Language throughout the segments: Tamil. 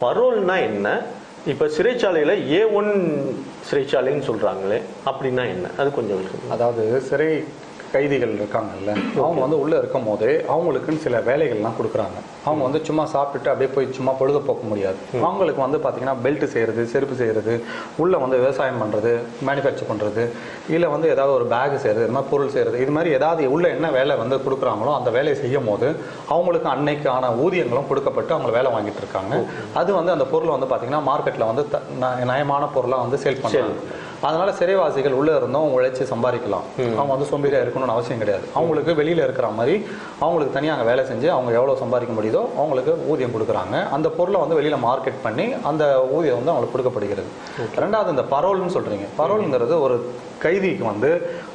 பரோல்னா என்ன? இப்போ சிறைச்சாலையில் ஏ ஒன் சிறைச்சாலைன்னு சொல்கிறாங்களே அப்படின்னா என்ன? அது கொஞ்சம் அதாவது சிறை கைதிகள் இருக்காங்கல்ல அவங்க வந்து உள்ள இருக்கும் போதே அவங்களுக்குன்னு சில வேலைகள்லாம் கொடுக்குறாங்க. அவங்க வந்து சும்மா சாப்பிட்டுட்டு அப்படியே போய் சும்மா பொழுதுபோக்க முடியாது. அவங்களுக்கு வந்து பார்த்தீங்கன்னா பெல்ட் செய்யறது செருப்பு செய்யறது உள்ள வந்து விவசாயம் பண்றது மேனுஃபேக்சர் பண்றது இல்லை வந்து ஏதாவது ஒரு பேக் செய்யறது இது மாதிரி பொருள் செய்யறது இது மாதிரி ஏதாவது உள்ள என்ன வேலை வந்து கொடுக்குறாங்களோ அந்த வேலையை செய்யும் போது அவங்களுக்கு அன்னைக்கான ஊதியங்களும் கொடுக்கப்பட்டு அவங்க வேலை வாங்கிட்டு இருக்காங்க. அது வந்து அந்த பொருளை வந்து பார்த்தீங்கன்னா மார்க்கெட்டில் வந்து நயமான பொருளாக வந்து சேல் பண்ணுறாங்க அதனால சிறைவாசிகள் உள்ள இருந்தும் உழைச்சி சம்பாதிக்கலாம். அவங்க வந்து சோம்பேறியா இருக்கணும்னு அவசியம் கிடையாது. அவங்களுக்கு வெளியில இருக்கிற மாதிரி அவங்களுக்கு தனியாக அங்கே வேலை செஞ்சு அவங்க எவ்வளவு சம்பாதிக்க முடியுதோ அவங்களுக்கு ஊதியம் கொடுக்குறாங்க. அந்த பொருளை வந்து வெளியில மார்க்கெட் பண்ணி அந்த ஊதியம் வந்து அவங்களுக்கு கொடுக்கப்படுகிறது. ரெண்டாவது இந்த பரோல்னு சொல்றீங்க. பரோல்ங்கிறது ஒரு கைதிக்கு வந்து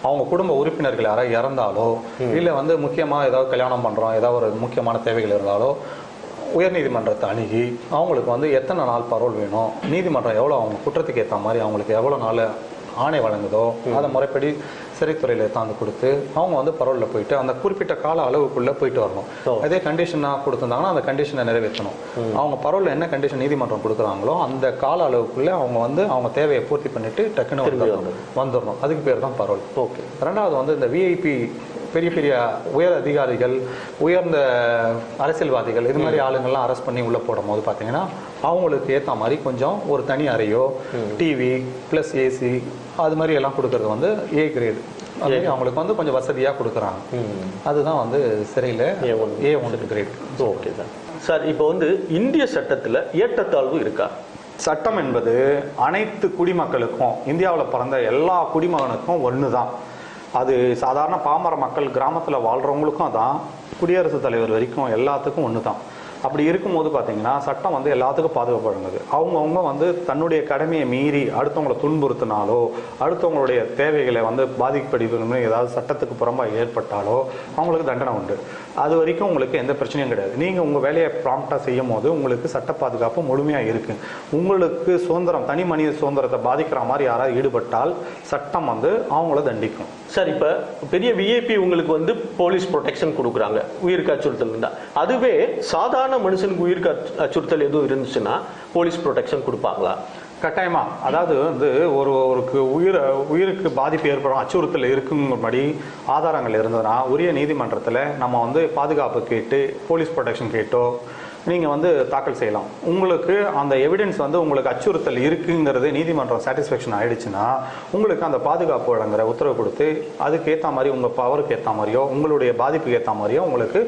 அவங்க குடும்ப உறுப்பினர்கள் யாராவது இறந்தாலோ இல்ல வந்து முக்கியமா ஏதாவது கல்யாணம் பண்றோம் ஏதாவது ஒரு முக்கியமான தேவைகள் இருந்தாலோ உயர்நீதிமன்றத்தை அணுகி அவங்களுக்கு வந்து எத்தனை நாள் பரோல் வேணும்? நீதிமன்றம் எவ்வளோ அவங்க குற்றத்துக்கு ஏற்ற மாதிரி அவங்களுக்கு எவ்வளோ நாள் ஆணை வழங்குதோ அதை முறைப்படி சிறைத்துறையில் தாந்து கொடுத்து அவங்க வந்து பரோலில் போயிட்டு அந்த குறிப்பிட்ட கால அளவுக்குள்ளே போயிட்டு வரணும். அதே கண்டிஷனாக கொடுத்துருந்தாங்கன்னா அந்த கண்டிஷனை நிறைவேற்றணும். அவங்க பரோலில் என்ன கண்டிஷன் நீதிமன்றம் கொடுக்குறாங்களோ அந்த கால அளவுக்குள்ளே அவங்க வந்து அவங்க தேவையை பூர்த்தி பண்ணிட்டு டக்குன்னு வந்துடணும். அதுக்கு பேர் தான் பரோல் ஓகே. ரெண்டாவது வந்து இந்த விஐபி பெரிய பெரிய உயர் அதிகாரிகள் உயர்ந்த அரசியல்வாதிகள் இது மாதிரி ஆளுங்கள்லாம் அரெஸ்ட் பண்ணி உள்ள போடும் போது பார்த்தீங்கன்னா அவங்களுக்கு ஏற்ற மாதிரி கொஞ்சம் ஒரு தனி அறையோ டிவி ப்ளஸ் ஏசி அது மாதிரி எல்லாம் கொடுக்கறது வந்து ஏ கிரேட் அது அவங்களுக்கு வந்து கொஞ்சம் வசதியாக கொடுக்குறாங்க. அதுதான் வந்து சிறையில் A1. ஏ ஒன்று கிரேட் ஓகே சார் சார் இப்போ வந்து இந்திய சட்டத்துல ஏற்றத்தாழ்வு இருக்கா? சட்டம் என்பது அனைத்து குடிமக்களுக்கும் இந்தியாவில் பிறந்த எல்லா குடிமகனுக்கும் ஒன்று தான் அது சாதாரண பாமர மக்கள் கிராமத்தில் வாழ்கிறவங்களுக்கும் அதான் குடியரசுத் தலைவர் வரைக்கும் எல்லாத்துக்கும் ஒன்று தான் அப்படி இருக்கும்போது பார்த்தீங்கன்னா சட்டம் வந்து எல்லாத்துக்கும் பாதுகாப்பு வழங்குது அவங்கவுங்க வந்து தன்னுடைய கடமையை மீறி அடுத்தவங்களை துன்புறுத்தினாலோ அடுத்தவங்களுடைய தேவைகளை வந்து பாதிக்கப்படுவதுன்னு ஏதாவது சட்டத்துக்கு புறம்பாக ஏற்பட்டாலோ அவங்களுக்கு தண்டனை உண்டு. அது வரைக்கும் உங்களுக்கு எந்த பிரச்சனையும் கிடையாது. நீங்கள் உங்கள் வேலையை ப்ராம்ப்டாக செய்யும் போது உங்களுக்கு சட்ட பாதுகாப்பு முழுமையாக இருக்கு. உங்களுக்கு சுதந்திரம் தனி மனித சுதந்திரத்தை பாதிக்கிற மாதிரி யாராவது ஈடுபட்டால் சட்டம் வந்து அவங்கள தண்டிக்கும். சார் இப்போ பெரிய விஐபி உங்களுக்கு வந்து போலீஸ் ப்ரொடெக்ஷன் கொடுக்குறாங்க. உயிருக்கு அச்சுறுத்தல் இருந்தால் அதுவே சாதாரண மனுஷனுக்கு உயிருக்கு அச்சுறுத்தல் எதுவும் இருந்துச்சுன்னா போலீஸ் ப்ரொடெக்ஷன் கொடுப்பாங்களா? கட்டாயமா. அதாவது வந்து ஒரு ஒருக்கு உயிர் உயிருக்கு பாதிப்பு ஏற்படும் அச்சுறுத்தல் இருக்கும்படி ஆதாரங்கள் இருந்ததுன்னா உரிய நீதிமன்றத்தில் நம்ம வந்து பாதுகாப்பு கேட்டு போலீஸ் ப்ரொடெக்ஷன் கேட்டோ நீங்கள் வந்து தாக்கல் செய்யலாம். உங்களுக்கு அந்த எவிடன்ஸ் வந்து உங்களுக்கு அச்சுறுத்தல் இருக்குங்கிறது நீதிமன்றம் சாட்டிஸ்ஃபேக்ஷன் ஆயிடுச்சுன்னா உங்களுக்கு அந்த பாதுகாப்பு வழங்குற உத்தரவு கொடுத்து அதுக்கு ஏற்ற மாதிரி உங்கள் பவருக்கு ஏற்ற மாதிரியோ உங்களுடைய பாதிப்புக்கு ஏற்ற மாதிரியோ உங்களுக்கு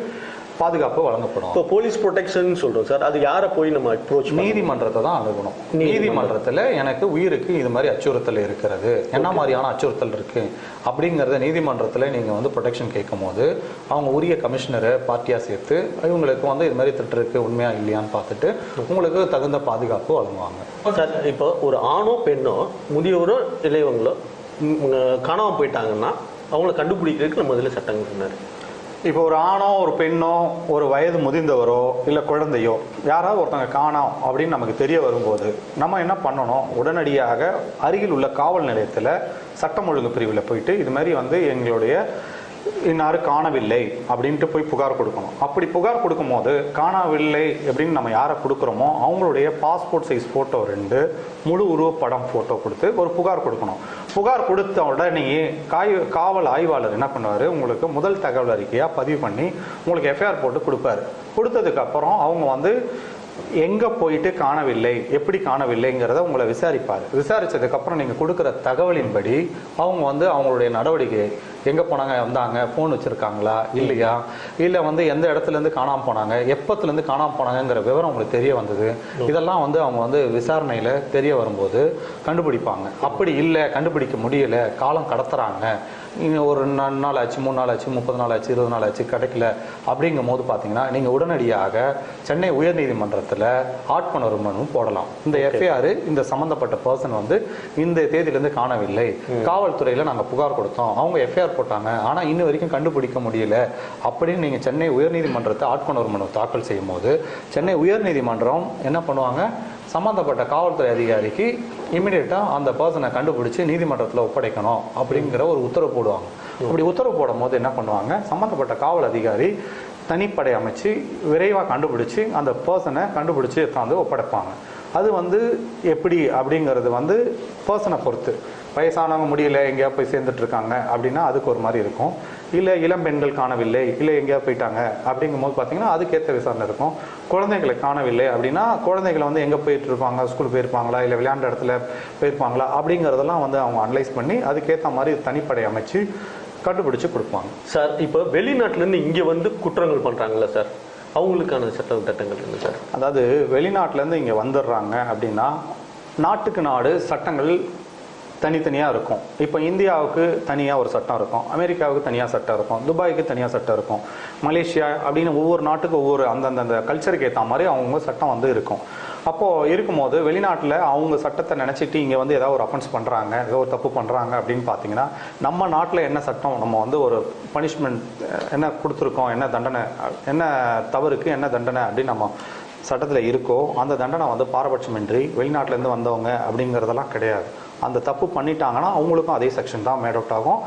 பாதுகாப்பு வழங்கப்படும். இப்போ போலீஸ் ப்ரொடெக்ஷன் சொல்றோம் சார். அது யாரை போய் நம்ம அப்ரோச் நீதிமன்றத்தை தான் அணுகணும். நீதிமன்றத்தில் எனக்கு உயிருக்கு இது மாதிரி அச்சுறுத்தல் இருக்கிறது. என்ன மாதிரியான அச்சுறுத்தல் இருக்கு? அப்படிங்கிறத நீதிமன்றத்தில் நீங்கள் வந்து ப்ரொடெக்ஷன் கேட்கும் போது அவங்க உரிய கமிஷனரை பார்ட்டியாக சேர்த்து இவங்களுக்கு வந்து இது மாதிரி திட்டு இருக்கு உண்மையா இல்லையான்னு பார்த்துட்டு உங்களுக்கு தகுந்த பாதுகாப்பு வழங்குவாங்க. சார் இப்போ ஒரு ஆணோ பெண்ணோ முதியவரோ இளையவங்களோ ம், காணாம போயிட்டாங்கன்னா அவங்கள கண்டுபிடிக்கிறதுக்கு நம்ம இதில் சட்டங்கள் சொன்னார். இப்போ ஒரு ஆணோ ஒரு பெண்ணோ ஒரு வயது முதிர்ந்தவரோ இல்லை குழந்தையோ யாராவது ஒருத்தங்க காணோம் அப்படின்னு நமக்கு தெரிய வரும்போது நம்ம என்ன பண்ணணும்? உடனடியாக அருகில் உள்ள காவல் நிலையத்தில் சட்டம் ஒழுங்கு பிரிவில் போயிட்டு இது மாதிரி வந்து எங்களுடைய இன்னாரு காணவில்லை அப்படின்ட்டு போய் புகார் கொடுக்கணும். அப்படி புகார் கொடுக்கும்போது காணவில்லை அப்படின்னு நம்ம யாரை கொடுக்குறோமோ அவங்களுடைய பாஸ்போர்ட் சைஸ் ஃபோட்டோ ரெண்டு முழு உருவப்படம் ஃபோட்டோ கொடுத்து ஒரு புகார் கொடுக்கணும். புகார் கொடுத்த உடனேயே காய் காவல் ஆய்வாளர் என்ன பண்ணுவார்? உங்களுக்கு முதல் தகவல் அறிக்கையாக பதிவு பண்ணி உங்களுக்கு எஃப்ஐஆர் போட்டு கொடுப்பாரு. கொடுத்ததுக்கப்புறம் அவங்க வந்து எங்கே போயிட்டு காணவில்லை எப்படி காணவில்லைங்கிறத உங்களை விசாரிப்பார். விசாரித்ததுக்கப்புறம் நீங்கள் கொடுக்குற தகவலின்படி அவங்க வந்து அவங்களுடைய நடவடிக்கை எங்க போனாங்க வந்தாங்க ஃபோன் வச்சிருக்காங்களா இல்லையா? இல்ல வந்து எந்த இடத்துல இருந்து காணாம போனாங்க எப்பத்துல இருந்து காணாம போனாங்கங்கிற விவரம் உங்களுக்கு தெரிய வந்தது. இதெல்லாம் வந்து அவங்க வந்து விசாரணையில தெரிய வரும்போது கண்டுபிடிப்பாங்க. அப்படி இல்லை கண்டுபிடிக்க முடியல காலம் கடத்துறாங்க. ஒரு நாலு நாள் ஆச்சு மூணு நாள் ஆச்சு முப்பது நாள் ஆச்சு இருபது நாள் ஆச்சு கிடைக்கல. அப்படிங்கும் போது பார்த்தீங்கன்னா நீங்கள் உடனடியாக சென்னை உயர்நீதிமன்றத்தில் ஆட்கொணர்வு மனு போடலாம். இந்த எஃப்ஐஆர் இந்த சம்மந்தப்பட்ட பர்சன் வந்து இந்த தேதியிலேருந்து காணவில்லை. காவல்துறையில் நாங்கள் புகார் கொடுத்தோம். அவங்க எஃப்ஐஆர் போட்டாங்க. ஆனால் இன்ன வரைக்கும் கண்டுபிடிக்க முடியல. அப்படின்னு நீங்கள் சென்னை உயர்நீதிமன்றத்தை ஆட்கொணர்வு மனு தாக்கல் செய்யும் போது சென்னை உயர்நீதிமன்றம் என்ன பண்ணுவாங்க? சம்மந்தப்பட்ட காவல்துறை அதிகாரிக்கு இமீடியட்டாக அந்த பர்சனை கண்டுபிடிச்சி நீதிமன்றத்தில் ஒப்படைக்கணும் அப்படிங்கிற ஒரு உத்தரவு போடுவாங்க. அப்படி உத்தரவு போடும் போது என்ன பண்ணுவாங்க? சம்மந்தப்பட்ட காவல் அதிகாரி தனிப்படை அமைச்சு விரைவாக கண்டுபிடிச்சு அந்த பர்சனை கண்டுபிடிச்சி எடுத்தாந்து ஒப்படைப்பாங்க. அது வந்து எப்படி அப்படிங்கிறது வந்து பர்சனை பொறுத்து. வயசானவங்க முடியல எங்கேயா போய் சேர்ந்துட்டு இருக்காங்க அப்படின்னா அதுக்கு ஒரு மாதிரி இருக்கும். இல்லை இளம் பெண்கள் காணவில்லை இல்லை எங்கேயா போயிட்டாங்க அப்படிங்கும் போது பார்த்தீங்கன்னா அதுக்கேற்ற விசாரணை இருக்கும். குழந்தைகளை காணவில்லை அப்படின்னா குழந்தைகளை வந்து எங்கே போயிட்டு இருப்பாங்க ஸ்கூல் போயிருப்பாங்களா? இல்லை விளையாண்ட இடத்துல போயிருப்பாங்களா? அப்படிங்கிறதெல்லாம் வந்து அவங்க அனலைஸ் பண்ணி அதுக்கேற்ற மாதிரி தனிப்படை அமைச்சு கண்டுபிடிச்சு கொடுப்பாங்க. சார் இப்போ வெளிநாட்டுல இருந்து இங்க வந்து குற்றங்கள் பண்றாங்கல்ல சார்? அவங்களுக்கான சட்ட திட்டங்கள் என்ன சார்? அதாவது வெளிநாட்டிலேருந்து இங்கே வந்துடுறாங்க அப்படின்னா நாட்டுக்கு நாடு சட்டங்கள் தனித்தனியாக இருக்கும். இப்போ இந்தியாவுக்கு தனியாக ஒரு சட்டம் இருக்கும். அமெரிக்காவுக்கு தனியாக சட்டம் இருக்கும். துபாய்க்கு தனியாக சட்டம் இருக்கும். மலேசியா அப்படின்னு ஒவ்வொரு நாட்டுக்கு ஒவ்வொரு அந்தந்த கல்ச்சருக்கு ஏற்ற மாதிரி அவங்க சட்டம் வந்து இருக்கும். அப்போது இருக்கும்போது வெளிநாட்டில் அவங்க சட்டத்தை நினச்சிட்டு இங்கே வந்து ஏதாவது ஒரு அஃபென்ஸ் பண்ணுறாங்க ஏதோ ஒரு தப்பு பண்ணுறாங்க அப்படின்னு பார்த்தீங்கன்னா நம்ம நாட்டில் என்ன சட்டம் நம்ம வந்து ஒரு பனிஷ்மெண்ட் என்ன கொடுத்துருக்கோம் என்ன தண்டனை என்ன தவறுக்கு என்ன தண்டனை அப்படின்னு நம்ம சட்டத்தில் இருக்கோ அந்த தண்டனை வந்து பாரபட்சமின்றி வெளிநாட்டிலேருந்து வந்தவங்க அப்படிங்கிறதெல்லாம் கிடையாது. அந்த தப்பு பண்ணிட்டாங்கன்னா அவங்களுக்கும் அதே செக்ஷன் தான் மேட் அவுட் ஆகும்.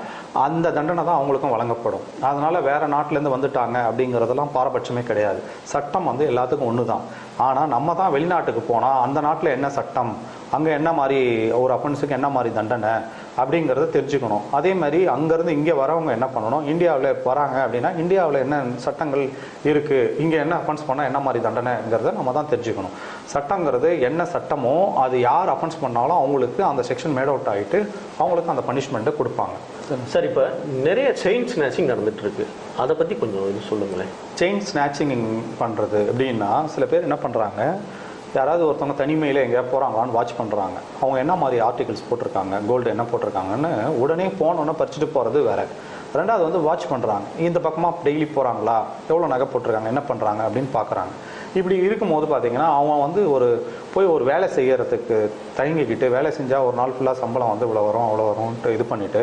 அந்த தண்டனை தான் அவங்களுக்கும் வழங்கப்படும். அதனால் வேறு நாட்டிலேருந்து வந்துட்டாங்க அப்படிங்கிறதெல்லாம் பாரபட்சமே கிடையாது. சட்டம் வந்து எல்லாத்துக்கும் ஒன்று தான் ஆனால் நம்ம தான் வெளிநாட்டுக்கு போனால் அந்த நாட்டில் என்ன சட்டம்? அங்கே என்ன மாதிரி ஒரு அஃபென்ஸுக்கு என்ன மாதிரி தண்டனை? அப்படிங்கிறத தெரிஞ்சுக்கணும். அதே மாதிரி அங்கேருந்து இங்கே வரவங்க என்ன பண்ணணும்? இந்தியாவில் வராங்க அப்படின்னா இந்தியாவில் என்ன சட்டங்கள் இருக்குது இங்கே என்ன அஃபென்ஸ் பண்ணால் என்ன மாதிரி தண்டனைங்கிறத நம்ம தான் தெரிஞ்சுக்கணும். சட்டங்கிறது என்ன சட்டமோ அது யார் அஃபென்ஸ் பண்ணாலும் அவங்களுக்கு அந்த செக்ஷன் மேட் அவுட் ஆகிட்டு அவங்களுக்கு அந்த பனிஷ்மெண்ட்டை கொடுப்பாங்க. சார் இப்போ நிறைய செயின் ஸ்நாச்சிங் நடந்துட்டு இருக்கு அதை பத்தி கொஞ்சம் இது சொல்லுங்களேன். செயின் ஸ்நாச்சிங் பண்ணுறது எப்படின்னா சில பேர் என்ன பண்ணுறாங்க யாராவது ஒருத்தவங்க தனிமையில் எங்கேயா போகிறாங்களான்னு வாட்ச் பண்ணுறாங்க அவங்க என்ன மாதிரி ஆர்டிகல்ஸ் போட்டிருக்காங்க? கோல்டு என்ன போட்டிருக்காங்கன்னு உடனே போனோன்னே பறிச்சுட்டு போகிறது வேற. ரெண்டாவது வந்து வாட்ச் பண்ணுறாங்க இந்த பக்கமாக டெய்லி போகிறாங்களா எவ்வளோ நகை போட்டிருக்காங்க? என்ன பண்ணுறாங்க அப்படின்னு பார்க்குறாங்க. இப்படி இருக்கும்போது பார்த்தீங்கன்னா அவன் வந்து ஒரு போய் ஒரு வேலை செய்கிறதுக்கு தயங்கிக்கிட்டு வேலை செஞ்சால் ஒரு நாள் ஃபுல்லாக சம்பளம் வந்து இவ்வளோ வரும் அவ்வளோ வரும்ன்ட்டு இது பண்ணிவிட்டு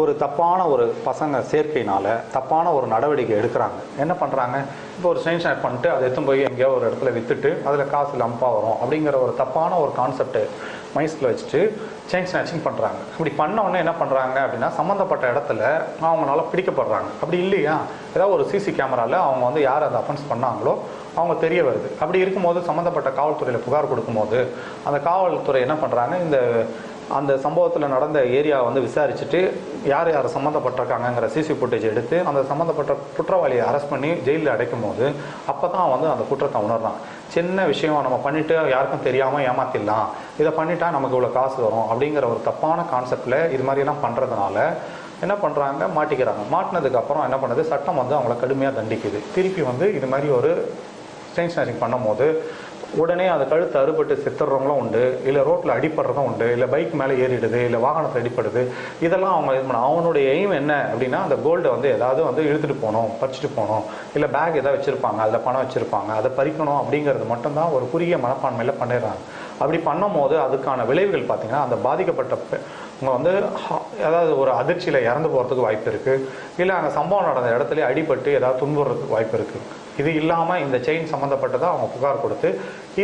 ஒரு தப்பான ஒரு பசங்க சேர்க்கையினால் தப்பான ஒரு நடவடிக்கை எடுக்கிறாங்க. என்ன பண்ணுறாங்க இப்போ ஒரு செயின் ஷேர் பண்ணிட்டு அதை எடுத்துன்னு போய் எங்கேயோ ஒரு இடத்துல விற்றுட்டு அதில் காசு லம்பாக வரும் அப்படிங்கிற ஒரு தப்பான ஒரு கான்செப்ட் மைஸில் வச்சுட்டு செயின் ஸ்நாச்சிங் பண்ணுறாங்க இப்படி பண்ண உடனே என்ன பண்ணுறாங்க அப்படின்னா சம்மந்தப்பட்ட இடத்துல அவங்களால பிடிக்கப்படுறாங்க. அப்படி இல்லையா? ஏதாவது ஒரு சிசி கேமராவில் அவங்க வந்து யார் அந்த அஃபென்ஸ் பண்ணாங்களோ அவங்க தெரிய வருது. அப்படி இருக்கும்போது சம்மந்தப்பட்ட காவல்துறையில் புகார் கொடுக்கும்போது அந்த காவல்துறை என்ன பண்ணுறாங்க இந்த அந்த சம்பவத்தில் நடந்த ஏரியா வந்து விசாரிச்சுட்டு யார் யார் சம்மந்தப்பட்டிருக்காங்கங்கிற சிசி ஃபுட்டேஜ் எடுத்து அந்த சம்மந்தப்பட்ட குற்றவாளியை அரெஸ்ட் பண்ணி ஜெயிலில் அடைக்கும் போது அப்போ தான் வந்து அந்த குற்றத்தை உணர்றான். சின்ன விஷயம் நம்ம பண்ணிட்டு யாருக்கும் தெரியாமல் ஏமாத்திடலாம். இதை பண்ணிட்டா நமக்கு இவ்வளோ காசு வரும் அப்படிங்கிற ஒரு தப்பான கான்செப்டில் இது மாதிரிலாம் பண்ணுறதுனால என்ன பண்ணுறாங்க மாட்டிக்கிறாங்க. மாட்டினதுக்கப்புறம் என்ன பண்ணுது சட்டம் வந்து அவங்கள கடுமையாக தண்டிக்குது. திருப்பி வந்து இது மாதிரி ஒரு செயின் ஸ்நாச்சிங் பண்ணும்போது உடனே அது கழுத்து அறுபட்டு செத்துடுறவங்களும் உண்டு இல்லை ரோட்டில் அடிப்படுறதும் உண்டு இல்லை பைக் மேலே ஏறிடுது இல்லை வாகனத்தில் அடிப்படுது இதெல்லாம் அவங்க இது பண்ண அவனுடைய எய்ம் என்ன அப்படின்னா அந்த கோல்டை வந்து ஏதாவது வந்து இழுத்துட்டு போகணும் பறிச்சுட்டு போகணும் இல்லை பேக் ஏதாவது வச்சுருப்பாங்க அதில் பணம் வச்சுருப்பாங்க அதை பறிக்கணும் அப்படிங்கிறது மட்டும்தான் ஒரு குறுகிய மனப்பான்மையில் பண்ணிடுறாங்க. அப்படி பண்ணும்போது அதுக்கான விளைவுகள் பார்த்திங்கன்னா அந்த பாதிக்கப்பட்ட அவங்க வந்து ஏதாவது ஒரு அதிர்ச்சியில் இறந்து போகிறதுக்கு வாய்ப்பு இருக்குது இல்லை அங்கே சம்பவம் நடந்த இடத்துல அடிபட்டு ஏதாவது துன்புறதுக்கு வாய்ப்பு இருக்குது இது இல்லாமல் இந்த செயின் சம்மந்தப்பட்டதை அவங்க புகார் கொடுத்து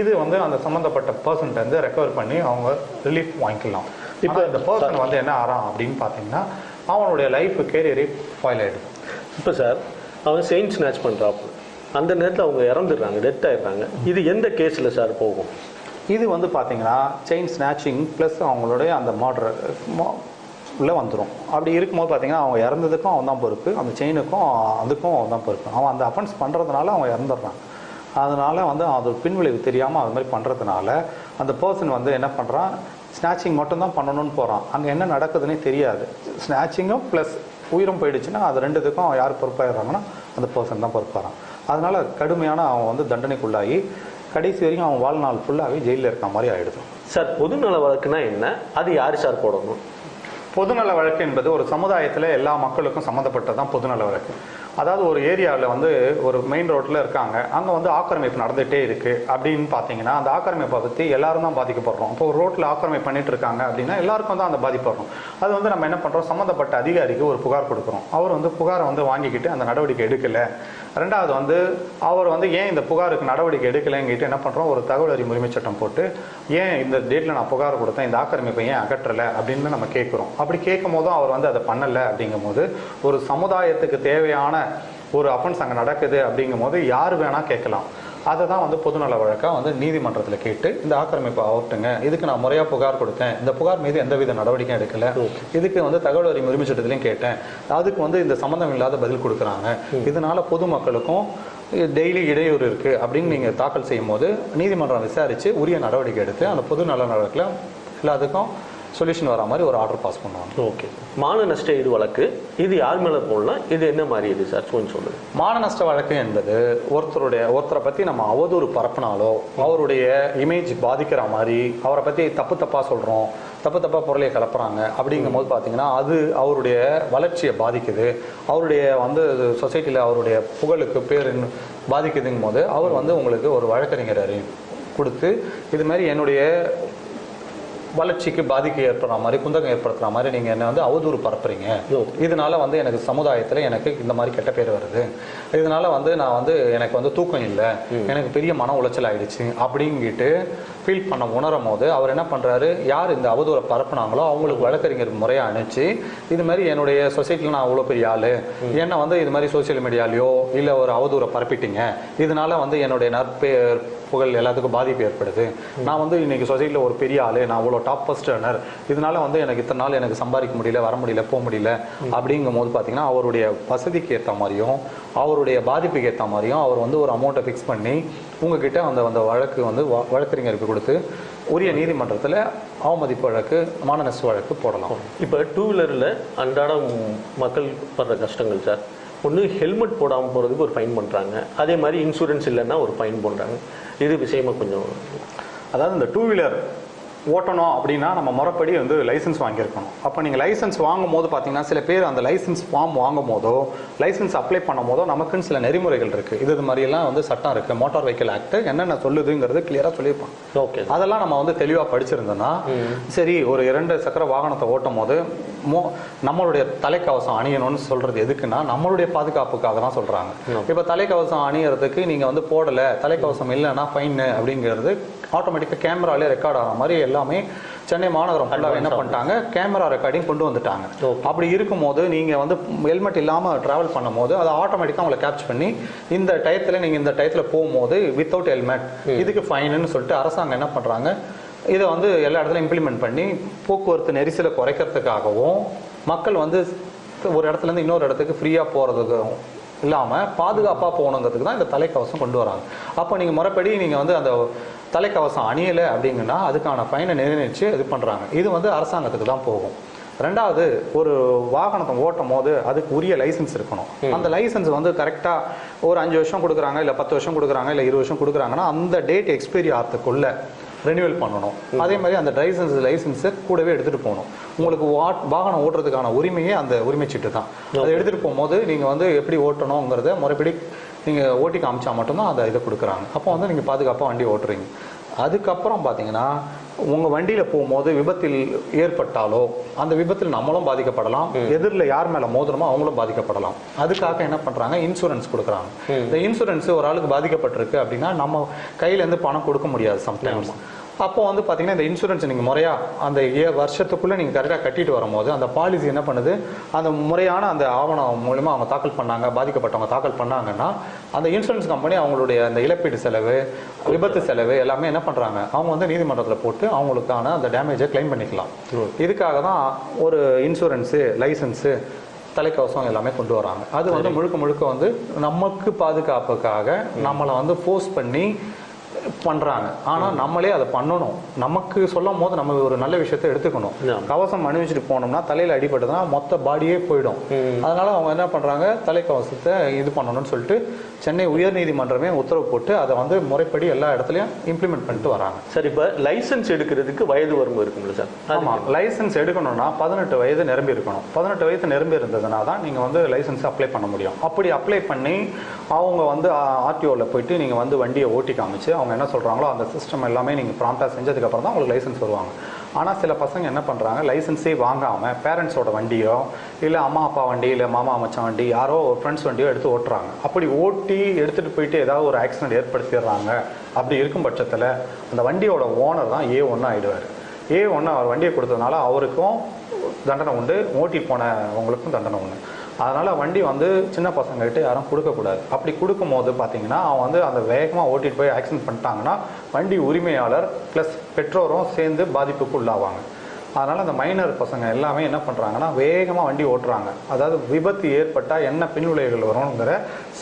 இது வந்து அந்த சம்மந்தப்பட்ட பர்சன்ட்ட இருந்து ரெக்கவர் பண்ணி அவங்க ரிலீஃப் வாங்கிக்கலாம். இப்போ இந்த பர்சன் வந்து என்ன ஆறான் அப்படின்னு பார்த்தீங்கன்னா அவனுடைய லைஃப் கேரியரே ஃபாயில் ஆகிடுது இப்போ சார் அவன் செயின் ஸ்நாச் பண்றாப்பு அந்த நேரத்தில் அவங்க இறந்துடுறாங்க டெத் ஆயிடுறாங்க. இது எந்த கேஸில் சார் போகும்? இது வந்து பார்த்தீங்கன்னா செயின் ஸ்நாச்சிங் ப்ளஸ் அவங்களுடைய அந்த மர்டர் உள்ளே வந்துடும் அப்படி இருக்கும்போது பார்த்தீங்கன்னா அவங்க இறந்ததுக்கும் அவன் தான் பொறுப்பு. அந்த செயினுக்கும் அதுக்கும் அவன் தான் பொறுப்பு. அவன் அந்த அஃபென்ஸ் பண்ணுறதுனால அவன் இறந்துடுறான். அதனால் வந்து அது பின்விளைவு தெரியாமல் அது மாதிரி பண்ணுறதுனால அந்த பர்சன் வந்து என்ன பண்ணுறான் ஸ்நாச்சிங் மட்டும்தான் பண்ணணும்னு போகிறான் அங்கே என்ன நடக்குதுன்னே தெரியாது. ஸ்நாச்சிங்கும் ப்ளஸ் உயிரும் போயிடுச்சுன்னா அது ரெண்டுத்துக்கும் யார் பொறுப்பாயிடுறாங்கன்னா அந்த பர்சன் தான் பொறுப்பாகிறான் அதனால் கடுமையான அவன் வந்து தண்டனைக்குள்ளாகி கடைசி வரைக்கும் அவன் வாழ்நாள் ஃபுல்லாகவே ஜெயிலில் இருக்க மாதிரி ஆகிடுது சார் பொதுநல வழக்குனா என்ன? அது யார் சார் போடணும்? பொதுநல வழக்கு என்பது ஒரு சமுதாயத்தில் எல்லா மக்களுக்கும் சம்மந்தப்பட்டது தான் பொதுநல வழக்கு. அதாவது ஒரு ஏரியாவில் வந்து ஒரு மெயின் ரோட்டில் இருக்காங்க. அங்கே வந்து ஆக்கிரமிப்பு நடந்துகிட்டே இருக்குது அப்படின்னு பார்த்தீங்கன்னா அந்த ஆக்கிரமிப்பை பற்றி எல்லாரும் தான் பாதிக்கப்படுறோம். இப்போ ஒரு ரோட்டில் ஆக்கிரமிப்பு பண்ணிட்டு இருக்காங்க அப்படின்னா எல்லாருக்கும் தான் அந்த பாதிப்படுறோம் அது வந்து நம்ம என்ன பண்ணுறோம் சம்மந்தப்பட்ட அதிகாரிக்கு ஒரு புகார் கொடுக்குறோம். அவர் வந்து புகாரை வந்து வாங்கிக்கிட்டு அந்த நடவடிக்கை எடுக்கலை. ரெண்டாவது வந்து அவர் வந்து ஏன் இந்த புகாருக்கு நடவடிக்கை எடுக்கலைங்கிட்டு என்ன பண்ணுறோம் ஒரு தகவல் அறிவு உரிமை சட்டம் போட்டு ஏன் இந்த டேட்டில் நான் புகார் கொடுத்தேன் இந்த ஆக்கிரமிப்பை ஏன் அகற்றலை அப்படின்னு நம்ம கேட்குறோம். அப்படி கேட்கும் போதும் அவர் வந்து அதை பண்ணலை அப்படிங்கும் போது ஒரு சமுதாயத்துக்கு தேவையான ஒரு அஃபன்ஸ் அங்கே நடக்குது அப்படிங்கும் போது யார் வேணால் கேட்கலாம். அதை தான் வந்து பொதுநல வழக்காக வந்து நீதிமன்றத்தில் கேட்டு இந்த ஆக்கிரமிப்பு அவுட்டுங்க இதுக்கு நான் முறையாக புகார் கொடுத்தேன். இந்த புகார் மீது எந்தவித நடவடிக்கையும் எடுக்கல. இதுக்கு வந்து தகவல் அறியும் உரிமை சட்டத்திலையும் கேட்டேன். அதுக்கு வந்து இந்த சம்மந்தம் இல்லாத பதில் கொடுக்குறாங்க. இதனால பொதுமக்களுக்கும் டெய்லி இடையூறு இருக்கு அப்படின்னு நீங்க தாக்கல் செய்யும் போது நீதிமன்றம் விசாரிச்சு உரிய நடவடிக்கை எடுத்து அந்த பொது நல வழக்கில் எல்லாத்துக்கும் சொல்யூஷன் வர மாதிரி ஒரு ஆர்டர் பாஸ் பண்ணுவாங்க. ஓகே. மான நஷ்ட ஈடு வழக்கு இது யார் மேல போடலாம் இது என்ன மாதிரி இது சார்? கொஞ்சம் சொல்லுங்க. மான நஷ்ட வழக்கு என்பது ஒருத்தருடைய ஒருத்தரை பத்தி நம்ம அவதூறு பரப்புனாலோ அவருடைய இமேஜ் பாதிக்கிற மாதிரி அவரை பத்தி தப்பு தப்பா சொல்றோம் தப்பு தப்பா பொருளையை கலப்புறாங்க அப்படிங்கும் போது பார்த்தீங்கன்னா அது அவருடைய வளர்ச்சியை பாதிக்குது. அவருடைய வந்து சொசைட்டியில் அவருடைய புகழுக்கு பேர் பாதிக்குதுங்கும் போது அவர் வந்து உங்களுக்கு ஒரு வழக்கறிஞர் அறி கொடுத்து இது மாதிரி என்னுடைய வளர்ச்சிக்கு பாதிப்பு ஏற்படுற மாதிரி குந்தகம் ஏற்படுத்துற மாதிரி நீங்க என்ன வந்து அவதூறு பரப்புறீங்க. இதனால வந்து எனக்கு சமுதாயத்துல எனக்கு இந்த மாதிரி கெட்ட பேர் வருது. இதனால வந்து நான் வந்து எனக்கு வந்து தூக்கம் இல்லை. எனக்கு பெரிய மன உளைச்சல் ஆயிடுச்சு. அப்படிங்கிட்டு ஃபீல் பண்ண உணரும் போது அவர் என்ன பண்றாரு? யார் இந்த அவதூறை பரப்புனாங்களோ அவங்களுக்கு வழக்கறிஞர் முறையா அனுப்பிச்சு இது மாதிரி என்னுடைய சொசைட்டில நான் அவ்வளோ பெரிய ஆளு. என்ன வந்து இது மாதிரி சோசியல் மீடியாலயோ இல்ல ஒரு அவதூறை பரப்பிட்டீங்க? இதனால வந்து என்னுடைய நற்பெயர் புகழ் எல்லாத்துக்கும் பாதிப்பு ஏற்படுது. நான் வந்து இன்னைக்கு சொசைட்டியில் ஒரு பெரிய ஆளு. நான் அவ்வளோ டாப் ஃபர்ஸ்ட் ஏர்னர் இதனால வந்து எனக்கு இத்தனை நாள் எனக்கு சம்பாதிக்க முடியல வர முடியல போக முடியல அப்படிங்கும் போது பார்த்தீங்கன்னா அவருடைய வசதிக்கு ஏற்ற மாதிரியும் அவருடைய பாதிப்புக்கு ஏற்ற மாதிரியும் அவர் வந்து ஒரு அமௌண்ட்டை ஃபிக்ஸ் பண்ணி உங்ககிட்ட அந்த அந்த வழக்கு வந்து வ- வழக்கறிஞருக்கு கொடுத்து உரிய நீதிமன்றத்தில் அவமதிப்பு வழக்கு மானநஷ்ட வழக்கு போடலாம். இப்போ டூ வீலரில் அன்றாடம் மக்கள் படுற கஷ்டங்கள் சார். ஒன்று ஹெல்மெட் போடாமல் போகிறதுக்கு ஒரு ஃபைன் பண்ணுறாங்க அதே மாதிரி இன்சூரன்ஸ் இல்லைன்னா ஒரு ஃபைன் பண்ணுறாங்க இது விஷயமா கொஞ்சம் அதாவது இந்த டூ வீலர் ஓட்டணும் அப்படின்னா நம்ம முறைப்படி வந்து லைசன்ஸ் வாங்கியிருக்கணும். அப்போ நீங்கள் லைசன்ஸ் வாங்கும் போது பார்த்தீங்கன்னா சில பேர் அந்த லைசன்ஸ் ஃபார்ம் வாங்கும் போதோ லைசன்ஸ் அப்ளை பண்ணும் போதோ நமக்குன்னு சில நெறிமுறைகள் இருக்குது இது இது மாதிரியெல்லாம் வந்து சட்டம் இருக்குது மோட்டார் வெஹிக்கிள் ஆக்ட் என்னென்ன சொல்லுதுங்கிறது கிளியராக சொல்லியிருப்பான் ஓகே அதெல்லாம் நம்ம வந்து தெளிவாக படிச்சிருந்தோம்னா சரி ஒரு இரண்டு சக்கர வாகனத்தை ஓட்டும் போது மோ நம்மளுடைய தலைக்கவசம் அணியணும்னு சொல்றது எதுக்குன்னா நம்மளுடைய பாதுகாப்புக்காக தான் சொல்றாங்க. இப்போ தலைக்கவசம் அணியறதுக்கு நீங்க வந்து போடல தலைக்கவசம் இல்லைன்னா ஃபைன் அப்படிங்கிறது ஆட்டோமேட்டிக்காக கேமராலே ரெக்கார்ட் ஆகிற மாதிரி எல்லாமே சென்னை மாநகரம் ஃபுல்லாக என்ன பண்ணிட்டாங்க? கேமரா ரெக்கார்டிங் கொண்டு வந்துட்டாங்க. அப்படி இருக்கும்போது நீங்க வந்து ஹெல்மெட் இல்லாம டிராவல் பண்ணும்போது அதை ஆட்டோமேட்டிக்காக உங்களை கேப்ச் பண்ணி இந்த டயத்துல நீங்க இந்த டயத்துல போகும்போது வித்தவுட் ஹெல்மெட் இதுக்கு ஃபைனுன்னு சொல்லிட்டு அரசாங்கம் என்ன பண்றாங்க? இதை வந்து எல்லா இடத்துலையும் இம்ப்ளிமெண்ட் பண்ணி போக்குவரத்து நெரிசலை குறைக்கிறதுக்காகவும் மக்கள் வந்து ஒரு இடத்துல இருந்து இன்னொரு இடத்துக்கு ஃப்ரீயா போறதுக்கும் இல்லாம பாதுகாப்பா போகணுங்கிறதுக்கு தான் இந்த தலைக்கவசம் கொண்டு வராங்க. அப்போ நீங்க முறைப்படி நீங்க வந்து அந்த தலைக்கவசம் அணியலை அப்படிங்கன்னா அதுக்கான ஃபைனை நிர்ணயிச்சு இது பண்றாங்க. இது வந்து அரசாங்கத்துக்கு தான் போகும். ரெண்டாவது ஒரு வாகனத்தை ஓட்டும் போது அதுக்கு உரிய லைசன்ஸ் இருக்கணும். அந்த லைசன்ஸ் வந்து கரெக்டா ஒரு அஞ்சு வருஷம் கொடுக்குறாங்க இல்ல பத்து வருஷம் கொடுக்குறாங்க இல்ல இருபது வருஷம் கொடுக்குறாங்கன்னா அந்த டேட் எக்ஸ்பைரி ஆகிறதுக்குள்ள ரெனியூவல் பண்ணணும். அதே மாதிரி அந்த லைசன்ஸ் லைசன்ஸை கூடவே எடுத்துட்டு போகணும். உங்களுக்கு வா- வாகனம் ஓட்டுறதுக்கான உரிமையே அந்த உரிமை சீட்டு தான் அதை எடுத்துட்டு போகும்போது நீங்க வந்து எப்படி ஓட்டணுங்கிறத முறைப்படி நீங்க ஓட்டி காமிச்சா மட்டும்தான் அதை இதை கொடுக்குறாங்க. அப்போ வந்து நீங்க பாதுகாப்பா வண்டி ஓட்டுறீங்க. அதுக்கப்புறம் பார்த்தீங்கன்னா உங்க வண்டியில போகும்போது விபத்தில் ஏற்பட்டாலோ அந்த விபத்தில் நம்மளும் பாதிக்கப்படலாம். எதிரில் யார் மேல மோதுறமோ அவங்களும் பாதிக்கப்படலாம். அதுக்காக என்ன பண்றாங்க? இன்சூரன்ஸ் கொடுக்குறாங்க. இந்த இன்சூரன்ஸ் ஒரு ஆளுக்கு பாதிக்கப்பட்டிருக்கு அப்படின்னா நம்ம கையில இருந்து பணம் கொடுக்க முடியாது சம்டைம்ஸ் அப்போ வந்து பாத்தீங்கன்னா இந்த இன்சூரன்ஸ் நீங்க முறையா அந்த ஏ வருஷத்துக்குள்ள நீங்க கரெக்டாக கட்டிட்டு வரும்போது அந்த பாலிசி என்ன பண்ணுது? அந்த முறையான அந்த ஆவணம் மூலமா அவங்க தாக்கல் பண்ணாங்க பாதிக்கப்பட்டவங்க தாக்கல் பண்ணாங்கன்னா அந்த இன்சூரன்ஸ் கம்பெனி அவங்களுடைய அந்த இழப்பீடு செலவு விபத்து செலவு எல்லாமே என்ன பண்றாங்க? அவங்க வந்து நீதிமன்றத்தில் போட்டு அவங்களுக்கான அந்த டேமேஜை கிளைம் பண்ணிக்கலாம். இதுக்காக தான் ஒரு இன்சூரன்ஸு லைசன்ஸு தலைக்கவசம் எல்லாமே கொண்டு வராங்க. அது வந்து முழுக்க முழுக்க வந்து நமக்கு பாதுகாப்புக்காக நம்மளை வந்து ஃபோர்ஸ் பண்ணி பண்றாங்க. ஆனா நம்மளே அதை பண்ணணும். நமக்கு சொல்லும் போது நம்ம ஒரு நல்ல விஷயத்தை எடுத்துக்கணும். கவசம் அணிவிச்சிட்டு போனோம்னா தலையில அடிபட்டதுன்னா மொத்த பாடியே போயிடும். அதனால அவங்க என்ன பண்றாங்க? தலைக்கவசத்தை இது பண்ணணும்னு சொல்லிட்டு சென்னை உயர்நீதிமன்றமே உத்தரவு போட்டு அதை வந்து முறைப்படி எல்லா இடத்துலயும் இம்ப்ளிமெண்ட் பண்ணிட்டு வராங்க. சார் இப்போ லைசன்ஸ் எடுக்கிறதுக்கு வயது வரம்பு இருக்கும்ல சார்? ஆமா. லைசன்ஸ் எடுக்கணும்னா பதினெட்டு வயது நிரம்பி இருக்கணும். பதினெட்டு வயது நிரம்பி இருந்ததுனா தான் நீங்க வந்து லைசன்ஸ் அப்ளை பண்ண முடியும். அப்படி அப்ளை பண்ணி அவங்க வந்து ஆர்டிஓவில் போயிட்டு நீங்க வந்து வண்டியை ஓட்டி காமிச்சு அவங்க என்ன சொல்கிறாங்களோ அந்த சிஸ்டம் எல்லாமே நீங்கள் ப்ராம்ப்டாக செஞ்சதுக்கப்புறம் தான் உங்களுக்கு லைசன்ஸ் வருவாங்க. ஆனால் சில பசங்க என்ன பண்ணுறாங்க லைசன்ஸே வாங்காமல் பேரண்ட்ஸோட வண்டியோ இல்லை அம்மா அப்பா வண்டி இல்லை மாமா மச்சான் வண்டி யாரோ ஒரு ஃப்ரெண்ட்ஸ் வண்டியோ எடுத்து ஓட்டுறாங்க. அப்படி ஓட்டி எடுத்துகிட்டு போயிட்டு ஏதாவது ஒரு ஆக்சிடென்ட் ஏற்படுத்திடுறாங்க. அப்படி இருக்கும் பட்சத்தில் அந்த வண்டியோட ஓனர் தான் ஏ ஒன்று ஆகிடுவார் ஏ ஒன்று அவர் வண்டியை கொடுத்ததுனால அவருக்கும் தண்டனை உண்டு ஓட்டி போனவங்களுக்கும் தண்டனை உண்டு. அதனால் வண்டி வந்து சின்ன பசங்கள்கிட்ட யாரும் கொடுக்கக்கூடாது. அப்படி கொடுக்கும்போது பார்த்தீங்கன்னா அவன் வந்து அந்த வேகமாக ஓட்டிகிட்டு போய் ஆக்சிடென்ட் பண்ணிட்டாங்கன்னா வண்டி உரிமையாளர் ப்ளஸ் பெற்றோரும் சேர்ந்து பாதிப்புக்கு உள்ளாவாங்க அதனால் அந்த மைனர் பசங்க எல்லாமே என்ன பண்ணுறாங்கன்னா வேகமாக வண்டி ஓட்டுறாங்க. அதாவது விபத்து ஏற்பட்டால் என்ன பின்விளைவுகள் வரும்ங்கிற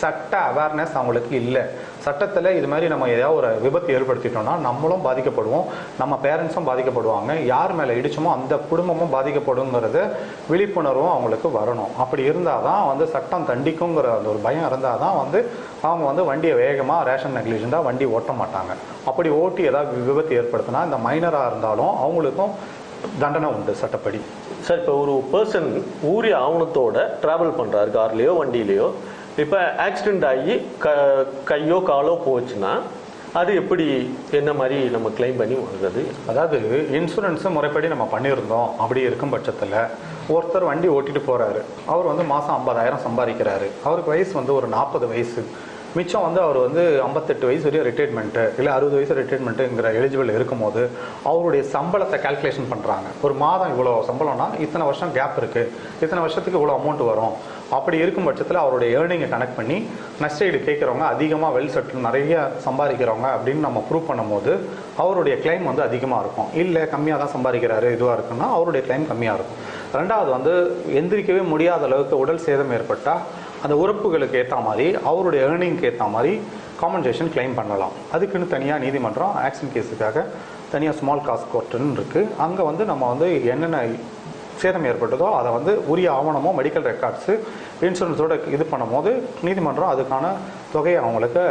சட்ட அவேர்னஸ் அவங்களுக்கு இல்லை. சட்டத்தில் இது மாதிரி நம்ம ஏதாவது ஒரு விபத்து ஏற்படுத்திட்டோம்னா நம்மளும் பாதிக்கப்படுவோம் நம்ம பேரண்ட்ஸும் பாதிக்கப்படுவாங்க. யார் மேலே இடிச்சோமோ அந்த குடும்பமும் பாதிக்கப்படுங்கிறது விழிப்புணர்வும் அவங்களுக்கு வரணும். அப்படி இருந்தால் தான் வந்து சட்டம் தண்டிக்குங்கிற அந்த ஒரு பயம் இருந்தால் தான் வந்து அவங்க வந்து வண்டியை வேகமாக ரேஷன் நெக்லிஜெண்ட்டாக வண்டி ஓட்ட மாட்டாங்க. அப்படி ஓட்டி ஏதாவது விபத்து ஏற்படுத்தினா இந்த மைனராக இருந்தாலும் அவங்களுக்கும் தண்டனை உண்டு சட்டப்படி. சார் இப்போ ஒரு பர்சன் ஊரிய ஆவணத்தோட டிராவல் பண்றாரு கார்லயோ வண்டியிலயோ. இப்போ ஆக்சிடென்ட் ஆகி க கையோ காலோ போச்சுன்னா அது எப்படி என்ன மாதிரி நம்ம கிளைம் பண்ணி வாங்குறது அதாவது இன்சூரன்ஸு முறைப்படி நம்ம பண்ணியிருந்தோம் அப்படி இருக்கும் பட்சத்தில் ஒருத்தர் வண்டி ஓட்டிட்டு போறாரு. அவர் வந்து மாதம் ஐம்பதாயிரம் சம்பாதிக்கிறாரு. அவருக்கு வயசு வந்து ஒரு நாற்பது வயசு. மிச்சம் வந்து அவர் வந்து ஐம்பத்தெட்டு வயசு வரையும் ரிட்டைர்மெண்ட்டு இல்லை அறுபது வயசு ரிட்டைர்மெண்ட்டுங்கிற எலிஜிபிள் இருக்கும்போது அவருடைய சம்பளத்தை கால்குலேஷன் பண்ணுறாங்க ஒரு மாதம் இவ்வளோ சம்பளம்னா இத்தனை வருஷம் கேப் இருக்குது இத்தனை வருஷத்துக்கு இவ்வளோ அமௌண்ட் வரும். அப்படி இருக்கும் பட்சத்தில் அவருடைய ஏர்னிங்கை கனெக்ட் பண்ணி நஷ்டஈடு கேட்குறவங்க அதிகமாக வெல் செட்டில் நிறைய சம்பாதிக்கிறவங்க அப்படின்னு நம்ம ப்ரூவ் பண்ணும்போது அவருடைய கிளைம் வந்து அதிகமாக இருக்கும். இல்லை கம்மியாக தான் சம்பாதிக்கிறாரு இதுவாக இருக்குன்னா அவருடைய கிளைம் கம்மியாக இருக்கும். ரெண்டாவது வந்து எந்திரிக்கவே முடியாத அளவுக்கு உடல் சேதம் ஏற்பட்டால் அந்த உறுப்புகளுக்கு ஏற்ற மாதிரி அவருடைய ஏர்னிங்க்கு ஏற்ற மாதிரி காம்பன்சேஷன் கிளைம் பண்ணலாம். அதுக்குன்னு தனியாக நீதிமன்றம் ஆக்சிடென்ட் கேஸுக்காக தனியாக ஸ்மால் காஸ்ட் கோர்ட்டுன்னு இருக்குது அங்கே வந்து நம்ம வந்து என்னென்ன சேதம் ஏற்பட்டதோ அதை வந்து உரிய ஆவணமோ மெடிக்கல் ரெக்கார்ட்ஸு இன்சூரன்ஸோட இது பண்ணும்போது நீதிமன்றம் அதுக்கான தொகையை அவங்களுக்கு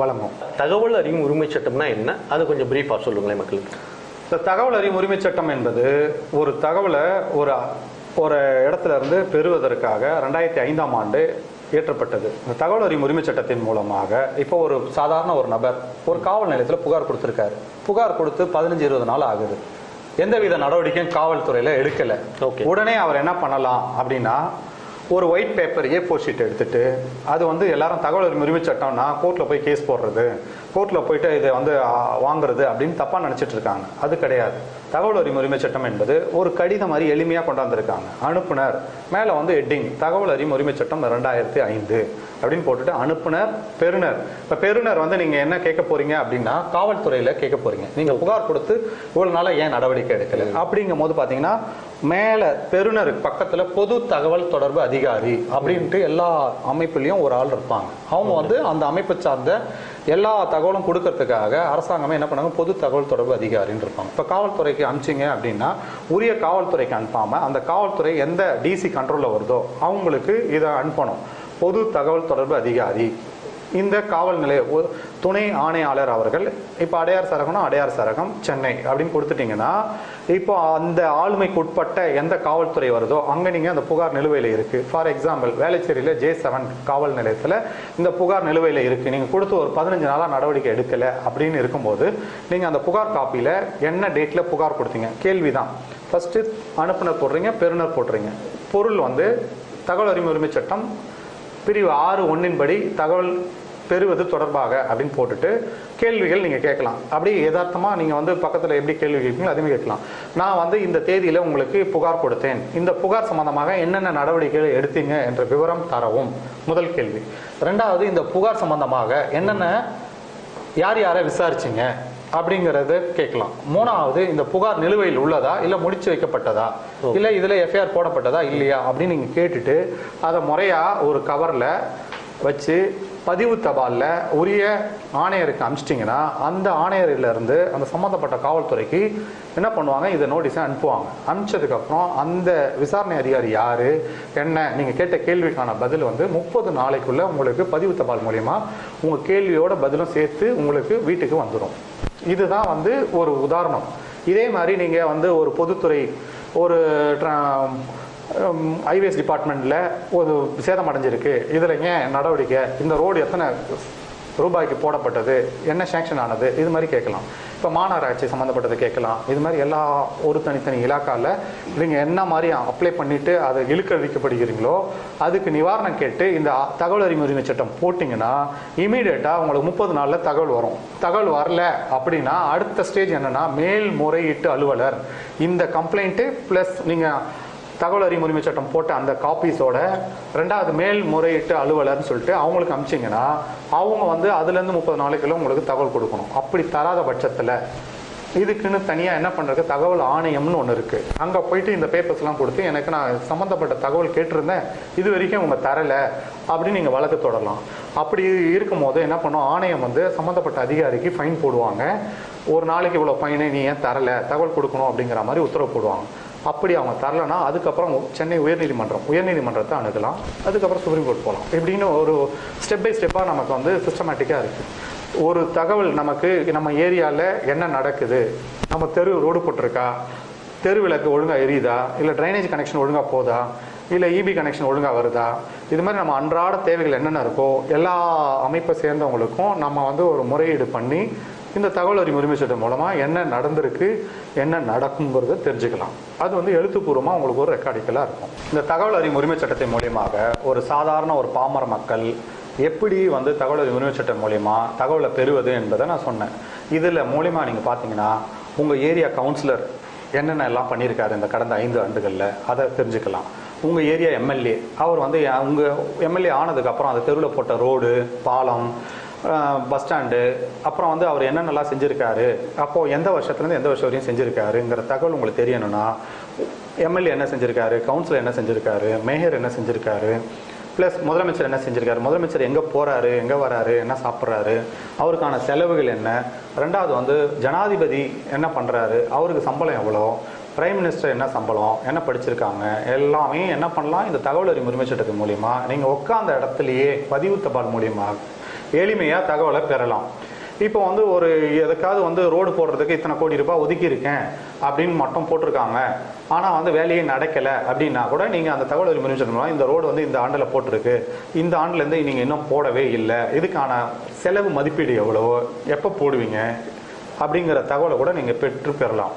வழங்கும். தகவல் அறியும் உரிமை சட்டம்னா என்ன? அதை கொஞ்சம் பிரீஃபாக சொல்லுங்களேன் மக்களுக்கு இந்த தகவல் அறியும் உரிமை சட்டம் என்பது ஒரு தகவலை ஒரு ஒரு இடத்துல இருந்து பெறுவதற்காக ரெண்டாயிரத்தி ஐந்தாம் ஆண்டு இயற்றப்பட்டது. இந்த தகவல் அறியும் உரிமை சட்டத்தின் மூலமாக இப்போ ஒரு சாதாரண ஒரு நபர் ஒரு காவல் நிலையத்தில் புகார் கொடுத்துருக்காரு. புகார் கொடுத்து பதினஞ்சு இருபது நாள் ஆகுது. எந்தவித நடவடிக்கையும் காவல்துறையில எடுக்கல. Okay. உடனே அவர் என்ன பண்ணலாம் அப்படின்னா ஒரு white paper A four sheet எடுத்துட்டு அது வந்து எல்லாரும் தகவல் உரிமை உரிமை சட்டம்னா கோர்ட்டில் போய் கேஸ் போடுறது கோர்ட்டில் போயிட்டு இதை வந்து வாங்குறது அப்படின்னு தப்பாக நினச்சிட்டு இருக்காங்க. அது கிடையாது. தகவல் உரிமை உரிமை சட்டம் என்பது ஒரு கடிதம் மாதிரி எளிமையாக கொண்டாந்துருக்காங்க அனுப்புனர் மேலே வந்து ஹெட்டிங் தகவல் அறியும் உரிமை சட்டம் ரெண்டாயிரத்தி ஐந்து அப்படின்னு போட்டுட்டு அனுப்புனர் பெறுநர் இப்போ பெறுநர் வந்து நீங்கள் என்ன கேட்க போறீங்க அப்படின்னா காவல்துறையில் கேட்க போறீங்க. நீங்கள் புகார் கொடுத்து இவ்வளோ நாளாக ஏன் நடவடிக்கை எடுக்கல? அப்படிங்கும் போது பார்த்தீங்கன்னா மேலே பெருநருக்கு பக்கத்தில் பொது தகவல் தொடர்பு அதிகாரி அப்படின்ட்டு எல்லா அமைப்புலேயும் ஒரு ஆள் இருப்பாங்க. அவங்க வந்து அந்த அமைப்பு சார்ந்த எல்லா தகவலும் கொடுக்கறதுக்காக அரசாங்கமே என்ன பண்ணாங்க பொது தகவல் தொடர்பு அதிகாரின்னு இருப்பாங்க. இப்போ காவல்துறைக்கு அனுப்பிச்சிங்க அப்படின்னா உரிய காவல்துறைக்கு அனுப்பாமல் அந்த காவல்துறை எந்த டிசி கண்ட்ரோலில் வருதோ அவங்களுக்கு இதை அனுப்பணும். பொது தகவல் தொடர்பு அதிகாரி. இந்த காவல் நிலைய துணை ஆணையாளர் அவர்கள் இப்போ அடையார் சரகம்னா அடையார் சரகம் சென்னை அப்படின்னு கொடுத்துட்டீங்கன்னா இப்போ அந்த ஆளுமைக்கு உட்பட்ட எந்த காவல்துறை வருதோ அங்கே நீங்கள் அந்த புகார் நிலுவையில் இருக்குது ஃபார் எக்ஸாம்பிள் வேலைச்சேரியில் ஜே செவன் காவல் நிலையத்தில் இந்த புகார் நிலுவையில் இருக்குது நீங்கள் கொடுத்து ஒரு பதினஞ்சு நாளாக நடவடிக்கை எடுக்கலை அப்படின்னு இருக்கும்போது நீங்கள் அந்த புகார் காப்பியில் என்ன டேட்டில் புகார் கொடுத்தீங்க? கேள்வி தான் ஃபஸ்ட்டு அனுப்புனர் போடுறீங்க பெறுநர் போடுறீங்க. பொருள் வந்து தகவல் அறிமுறை உரிமை சட்டம் பிரிவு ஆறு ஒன்றின் படி தகவல் பெறுவது தொடர்பாக அப்படின்னு போட்டுட்டு கேள்விகள் நீங்கள் கேட்கலாம். அப்படி யதார்த்தமாக நீங்கள் வந்து பக்கத்தில் எப்படி கேள்வி கேட்பீங்களோ அதுவுமே கேட்கலாம். நான் வந்து இந்த தேதியில் உங்களுக்கு புகார் கொடுத்தேன். இந்த புகார் சம்பந்தமாக என்னென்ன நடவடிக்கைகள் எடுத்தீங்க என்ற விவரம் தரவும். முதல் கேள்வி. ரெண்டாவது இந்த புகார் சம்பந்தமாக என்னென்ன யார் யாரை விசாரிச்சீங்க? அப்படிங்கறத கேட்கலாம். மூணாவது இந்த புகார் நிலுவையில் உள்ளதா? இல்ல முடிச்சு வைக்கப்பட்டதா? இல்ல இதுல எஃப்ஐஆர் போடப்பட்டதா? இல்லையா? அப்படின்னு நீங்க கேட்டுட்டு அதை முறையா ஒரு கவர்ல வச்சு பதிவு தபால்ல உரிய ஆணையருக்கு அனுப்பிச்சிட்டிங்கன்னா அந்த ஆணையரில இருந்து அந்த சம்மந்தப்பட்ட காவல்துறைக்கு என்ன பண்ணுவாங்க? இதை நோட்டீஸை அனுப்புவாங்க. அனுப்பிச்சதுக்கப்புறம் அந்த விசாரணை அதிகாரி யாரு? என்ன? நீங்க கேட்ட கேள்விக்கான பதில் வந்து முப்பது நாளைக்குள்ள உங்களுக்கு பதிவு தபால் மூலிமா உங்க கேள்வியோட பதிலும் சேர்த்து உங்களுக்கு வீட்டுக்கு வந்துடும் இதுதான் வந்து ஒரு உதாரணம். இதே மாதிரி நீங்கள் வந்து ஒரு பொதுத்துறை ஒரு ஹைவேஸ் டிபார்ட்மெண்ட்டில் ஒரு சேதம் அடைஞ்சிருக்கு. இதில் ஏன் நடவடிக்கை? இந்த ரோடு எத்தனை ரூபாய்க்கு போடப்பட்டது என்ன சேங்ஷன் ஆனது இது மாதிரி கேட்கலாம். இப்போ மாநகராட்சி சம்மந்தப்பட்டது கேட்கலாம். இது மாதிரி எல்லா ஒரு தனித்தனி இலாக்காவில் நீங்கள் என்ன மாதிரி அப்ளை பண்ணிட்டு அதை இழுக்கடிக்கப்படுகிறீங்களோ அதுக்கு நிவாரணம் கேட்டு இந்த தகவல் அறிமுறை உரிமை சட்டம் போட்டிங்கன்னா இமீடியட்டாக உங்களுக்கு முப்பது நாளில் தகவல் வரும். தகவல் வரல அப்படின்னா அடுத்த ஸ்டேஜ் என்னன்னா மேல்முறையீட்டு அலுவலர். இந்த கம்ப்ளைண்ட்டு ப்ளஸ் நீங்கள் தகவல் அறியும் உரிமை சட்டம் போட்ட அந்த காப்பீஸோட ரெண்டாவது மேல்முறையீட்டு அலுவலர்னு சொல்லிட்டு அவங்களுக்கு அமிச்சிங்கன்னா அவங்க வந்து அதுலேருந்து முப்பது நாளைக்குள்ள உங்களுக்கு தகவல் கொடுக்கணும். அப்படி தராத பட்சத்தில் இதுக்குன்னு தனியாக என்ன பண்ணுறது தகவல் ஆணையம்னு ஒன்று இருக்குது அங்கே போயிட்டு இந்த பேப்பர்ஸ்லாம் கொடுத்து எனக்கு நான் சம்மந்தப்பட்ட தகவல் கேட்டிருந்தேன் இது வரைக்கும் உங்கள் தரலை அப்படின்னு நீங்கள் வழக்கு தொடரலாம். அப்படி இருக்கும்போது என்ன பண்ணும்? ஆணையம் வந்து சம்மந்தப்பட்ட அதிகாரிக்கு ஃபைன் போடுவாங்க. ஒரு நாளைக்கு இவ்வளோ ஃபைனு நீ ஏன் தரலை? தகவல் கொடுக்கணும் அப்படிங்கிற மாதிரி உத்தரவு போடுவாங்க. அப்படி அவங்க தரலைன்னா அதுக்கப்புறம் சென்னை உயர்நீதிமன்றம் உயர்நீதிமன்றத்தை அணுகலாம். அதுக்கப்புறம் சுப்ரீம் கோர்ட் போகலாம். இப்படின்னு ஒரு ஸ்டெப் பை ஸ்டெப்பாக நமக்கு வந்து சிஸ்டமேட்டிக்காக இருக்குது ஒரு தகவல் நமக்கு நம்ம ஏரியாவில் என்ன நடக்குது? நம்ம தெரு ரோடு போட்டிருக்கா? தெரு விளக்கு ஒழுங்காக எரியுதா? இல்லை ட்ரைனேஜ் கனெக்ஷன் ஒழுங்காக போதா? இல்லை இபி கனெக்ஷன் ஒழுங்காக வருதா? இது மாதிரி நம்ம அன்றாட தேவைகள் என்னென்ன இருக்கோ எல்லா அமைப்பை சேர்ந்தவங்களுக்கும் நம்ம வந்து ஒரு முறையீடு பண்ணி இந்த தகவல் அறிவு உரிமை சட்டம் மூலமாக என்ன நடந்திருக்கு என்ன நடக்குங்கிறத தெரிஞ்சுக்கலாம். அது வந்து எழுத்துப்பூர்வமாக உங்களுக்கு ஒரு ரெக்கார்டிக்கலாக இருக்கும். இந்த தகவல் அறிவு உரிமை சட்டத்தின் மூலியமாக ஒரு சாதாரண ஒரு பாமர மக்கள் எப்படி வந்து தகவல் அறிவு உரிமை சட்டம் மூலியமாக தகவலை பெறுவது என்பதை நான் சொன்னேன். இதில் மூலியமா நீங்கள் பார்த்தீங்கன்னா உங்கள் ஏரியா கவுன்சிலர் என்னென்ன எல்லாம் பண்ணியிருக்காரு இந்த கடந்த ஐந்து ஆண்டுகளில் அதை தெரிஞ்சுக்கலாம். உங்கள் ஏரியா எம்எல்ஏ அவர் வந்து உங்கள் எம்எல்ஏ ஆனதுக்கப்புறம் அந்த தெருவில் போட்ட ரோடு பாலம் பஸ் ஸ்டாண்டு அப்புறம் வந்து அவர் என்னென்னலாம் செஞ்சுருக்காரு அப்போது எந்த வருஷத்துலேருந்து எந்த வருஷம் வரையும் செஞ்சுருக்காருங்கிற தகவல் உங்களுக்கு தெரியணும்னா எம்எல்ஏ என்ன செஞ்சுருக்காரு கவுன்சிலர் என்ன செஞ்சுருக்காரு மேயர் என்ன செஞ்சுருக்காரு ப்ளஸ் முதலமைச்சர் என்ன செஞ்சுருக்காரு முதலமைச்சர் எங்கே போகிறாரு எங்கே வராரு என்ன சாப்பிட்றாரு அவருக்கான செலவுகள் என்ன ரெண்டாவது வந்து ஜனாதிபதி என்ன பண்ணுறாரு அவருக்கு சம்பளம் எவ்வளோ பிரைம் மினிஸ்டர் என்ன சம்பளம் என்ன படிச்சிருக்காங்க எல்லாமே என்ன பண்ணலாம் இந்த தகவல் அறிவு உரிமை சட்டத்தின் மூலியமா நீங்கள் உட்காந்த இடத்துலையே பதிவு தபால் மூலியமாக எளிமையாக தகவலை பெறலாம். இப்போ வந்து ஒரு எதுக்காவது வந்து ரோடு போடுறதுக்கு இத்தனை கோடி ரூபாய் ஒதுக்கியிருக்கேன் அப்படின்னு மட்டும் போட்டிருக்காங்க. ஆனால் வந்து வேலையே நடக்கலை அப்படின்னா கூட நீங்கள் அந்த தகவல் அறிவு மூலம் இந்த ரோடு வந்து இந்த ஆண்டில் போட்டிருக்கு. இந்த ஆண்டுலேருந்து நீங்கள் இன்னும் போடவே இல்லை. இதுக்கான செலவு மதிப்பீடு எவ்வளோ எப்போ போடுவீங்க அப்படிங்கிற தகவலை கூட நீங்கள் பெற்று பெறலாம்.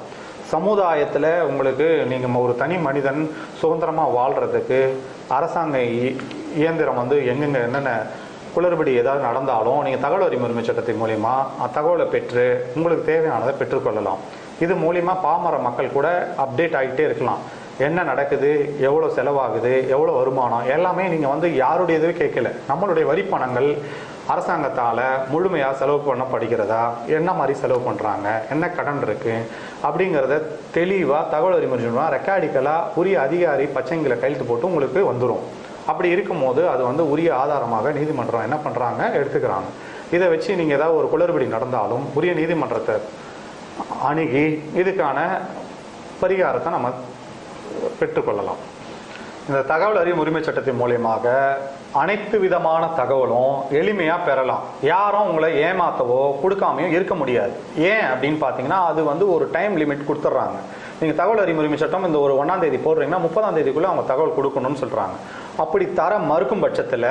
சமுதாயத்தில் உங்களுக்கு நீங்கள் ஒரு தனி மனிதன் சுதந்திரமாக வாழ்கிறதுக்கு அரசாங்க இ- இயந்திரம் வந்து எங்கெங்கே என்னென்ன குளறுபடி ஏதாவது நடந்தாலும் நீங்கள் தகவல் அறிவு உரிமை சட்டத்தின் மூலிமா தகவலை பெற்று உங்களுக்கு தேவையானதை பெற்றுக்கொள்ளலாம் இது மூலிமா பாமர மக்கள் கூட அப்டேட் ஆகிட்டே இருக்கலாம். என்ன நடக்குது எவ்வளோ செலவாகுது எவ்வளோ வருமானம் எல்லாமே நீங்கள் வந்து யாருடையதுவே கேட்கல. நம்மளுடைய வரி பணங்கள் அரசாங்கத்தால் முழுமையாக செலவு பண்ணப்படுகிறதா? என்ன மாதிரி செலவு பண்ணுறாங்க என்ன கடன் இருக்குது அப்படிங்கிறத தெளிவாக தகவல் அறிமுறை ரெக்கார்டிக்கலாக உரிய அதிகாரி பச்சைங்களை கையெழுத்து போட்டு உங்களுக்கு வந்துடும் அப்படி இருக்கும்போது அது வந்து உரிய ஆதாரமாக நீதிமன்றம் என்ன பண்ணுறாங்க எடுத்துக்கிறாங்க. இதை வச்சு நீங்கள் ஏதாவது ஒரு குளறுபடி நடந்தாலும் உரிய நீதிமன்றத்தை அணுகி இதுக்கான பரிகாரத்தை நம்ம பெற்றுக்கொள்ளலாம் இந்த தகவல் அறியும் உரிமை சட்டத்தின் மூலியமாக அனைத்து விதமான தகவலும் எளிமையாக பெறலாம். யாரும் உங்களை ஏமாத்தவோ கொடுக்காமையோ இருக்க முடியாது. ஏன் அப்படின்னு பார்த்தீங்கன்னா அது வந்து ஒரு டைம் லிமிட் கொடுத்துட்றாங்க நீங்கள் தகவல் அறிமுறை உரிமை சட்டம் இந்த ஒரு ஒன்றாம் தேதி போடுறீங்கன்னா முப்பதாம் தேதிக்குள்ளே அவங்க தகவல் கொடுக்கணும்னு சொல்கிறாங்க அப்படி தர மறுக்கும் பட்சத்தில்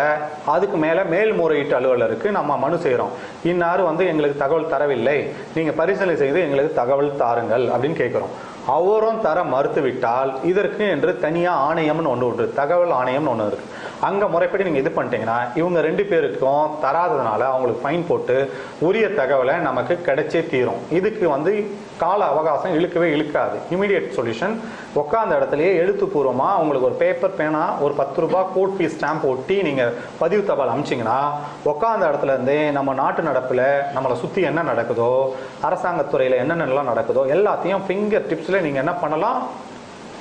அதுக்கு மேலே மேல்முறையீட்டு அலுவலருக்கு நம்ம மனு செய்கிறோம் இன்னார் வந்து எங்களுக்கு தகவல் தரவில்லை. நீங்கள் பரிசீலனை செய்து எங்களுக்கு தகவல் தாருங்கள் அப்படின்னு கேட்குறோம் அவரும் தர மறுத்துவிட்டால் இதற்கு என்று தனியாக ஆணையம்னு ஒன்று உண்டு. தகவல் ஆணையம்னு ஒன்று இருக்குது அங்கே முறைப்படி நீங்கள் இது பண்ணிட்டீங்கன்னா இவங்க ரெண்டு பேருக்கும் தராததுனால அவங்களுக்கு ஃபைன் போட்டு உரிய தகவலை நமக்கு கிடைச்சே தீரும். இதுக்கு வந்து கால அவகாசம் இழுக்கவே இழுக்காது. இமீடியட் சொல்யூஷன் உட்காந்த இடத்துலையே எழுத்துப்பூர்வமாக அவங்களுக்கு ஒரு பேப்பர் பேனா ஒரு பத்து ரூபா கோட் ஃபீஸ் ஸ்டாம்ப் ஒட்டி நீங்கள் பதிவு தபால் அமிச்சிங்கன்னா உட்காந்த இடத்துல இருந்தே நம்ம நாட்டு நடப்பில் நம்மளை சுற்றி என்ன நடக்குதோ அரசாங்கத்துறையில் என்னென்னலாம் நடக்குதோ எல்லாத்தையும் ஃபிங்கர் டிப்ஸில் நீங்கள் என்ன பண்ணலாம்?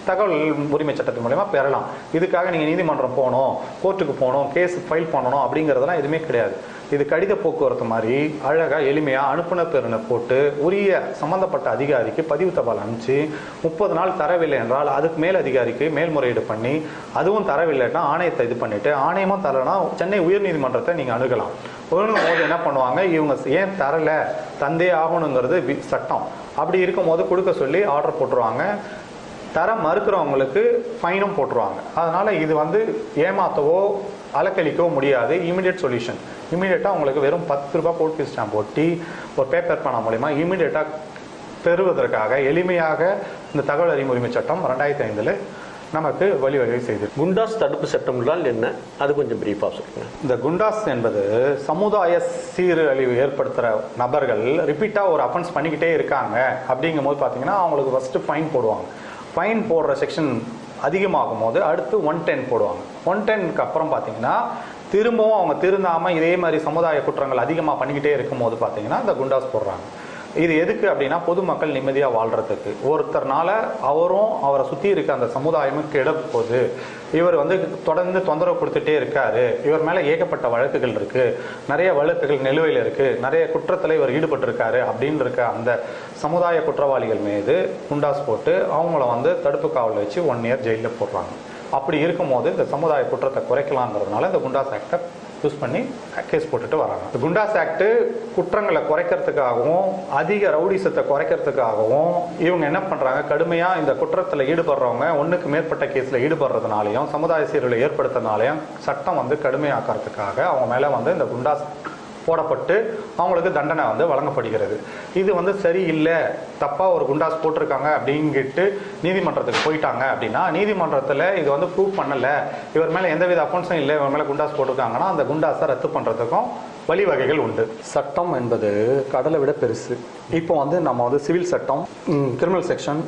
தகவல் உரிமை சட்டத்தின் மூலயமா பெறலாம். இதுக்காக நீங்கள் நீதிமன்றம் போகணும் கோர்ட்டுக்கு போகணும் கேஸ் ஃபைல் பண்ணணும் அப்படிங்கிறதெல்லாம் எதுவுமே கிடையாது. இது கடித போக்குவரத்து மாதிரி அழகாக எளிமையாக அனுப்புனர் பெறுநர் போட்டு உரிய சம்பந்தப்பட்ட அதிகாரிக்கு பதிவு தபால் அனுப்பிச்சு முப்பது நாள் தரவில்லை என்றால் அதுக்கு மேல் அதிகாரிக்கு மேல்முறையீடு பண்ணி அதுவும் தரவில்லைன்னா ஆணையத்தை இது பண்ணிட்டு ஆணையமும் தரலைன்னா சென்னை உயர்நீதிமன்றத்தை நீங்கள் அணுகலாம். ஒழுங்கும் போது என்ன பண்ணுவாங்க? இவங்க ஏன் தரலை? தந்தே ஆகணுங்கிறது வி- சட்டம். அப்படி இருக்கும்போது கொடுக்க சொல்லி ஆர்டர் போட்டுருவாங்க. தர மறுக்கிறவங்களுக்கு ஃபைனும் போட்டுருவாங்க. அதனால இது வந்து ஏமாத்தவோ அலக்களிக்கவோ முடியாது. இமீடியட் சொல்யூஷன் இமீடியட்டாக உங்களுக்கு வெறும் பத்து ரூபாய் கோட் ஃபீஸ் ஸ்டாம்ப் ஒட்டி ஒரு பேப்பர் பணம் மூலிமா இமீடியட்டாக பெறுவதற்காக எளிமையாக இந்த தகவல் உரிமை சட்டம் ரெண்டாயிரத்தி ஐந்தில் நமக்கு வழிவகை செய்தது குண்டாஸ் தடுப்பு சட்டம் என்றால் என்ன? அது கொஞ்சம் பிரீஃபாக சொல்லுங்க. இந்த குண்டாஸ் என்பது சமுதாய சீரழிவு ஏற்படுத்துகிற நபர்கள் ரிப்பீட்டாக ஒரு அஃபென்ஸ் பண்ணிக்கிட்டே இருக்காங்க. அப்படிங்கும்போது பார்த்தீங்கன்னா அவங்களுக்கு ஃபஸ்ட்டு ஃபைன் போடுவாங்க. ஃபைன் போடுற செக்ஷன் அதிகமாகும் போது அடுத்து ஒன் டென் போடுவாங்க. ஒன் டென்க்கு அப்புறம் பார்த்தீங்கன்னா திரும்பவும் அவங்க திருந்தாமல் இதே மாதிரி சமுதாய குற்றங்கள் அதிகமாக பண்ணிக்கிட்டே இருக்கும் போது பார்த்தீங்கன்னா இந்த குண்டாஸ் போடுறாங்க. இது எதுக்கு அப்படின்னா பொதுமக்கள் நிம்மதியாக வாழ்கிறதுக்கு ஒருத்தர்னால அவரும் அவரை சுற்றி இருக்க அந்த சமுதாயமும் கெடப் போகுது. இவர் வந்து தொடர்ந்து தொந்தரவு கொடுத்துட்டே இருக்காரு. இவர் மேலே ஏகப்பட்ட வழக்குகள் இருக்குது நிறைய வழக்குகள் நிலுவையில் இருக்குது நிறைய குற்றத்தில் இவர் ஈடுபட்டிருக்காரு அப்படின்னு இருக்க அந்த சமுதாய குற்றவாளிகள் மீது குண்டாஸ் போட்டு அவங்கள வந்து தடுப்பு காவலில் வச்சு ஒன் இயர் ஜெயிலில் போடுறாங்க. அப்படி இருக்கும்போது இந்த சமுதாய குற்றத்தை குறைக்கலாங்கிறதுனால இந்த குண்டாஸ் ஆக்டை யூஸ் பண்ணி கேஸ் போட்டுட்டு வராங்க. இந்த குண்டாஸ் ஆக்ட் குற்றங்களை குறைக்கிறதுக்காகவும் அதிக ரவுடிசத்தை குறைக்கிறதுக்காகவும் இவங்க என்ன பண்ணுறாங்க கடுமையாக இந்த குற்றத்தில் ஈடுபடுறவங்க ஒன்றுக்கு மேற்பட்ட கேஸில் ஈடுபடுறதுனாலையும் சமுதாய சீர்களை ஏற்படுத்துறதுனாலையும் சட்டம் வந்து கடுமையாக்கிறதுக்காக அவங்க மேலே வந்து இந்த குண்டாஸ் போடப்பட்டு அவங்களுக்கு தண்டனை வந்து வழங்கப்படுகிறது. இது வந்து சரியில்லை தப்பாக ஒரு குண்டாஸ் போட்டிருக்காங்க அப்படிங்கிட்டு நீதிமன்றத்துக்கு போயிட்டாங்க அப்படின்னா நீதிமன்றத்தில் இது வந்து ப்ரூவ் பண்ணலை. இவர் மேலே எந்தவித அக்கௌண்ட்ஸும் இல்லை இவர் மேலே குண்டாஸ் போட்டிருக்காங்கன்னா அந்த குண்டாஸை ரத்து பண்ணுறதுக்கும் வழிவகைகள் உண்டு. சட்டம் என்பது கடலை விட பெருசு. இப்போ வந்து நம்ம வந்து சிவில் சட்டம் கிரிமினல் செக்ஷன்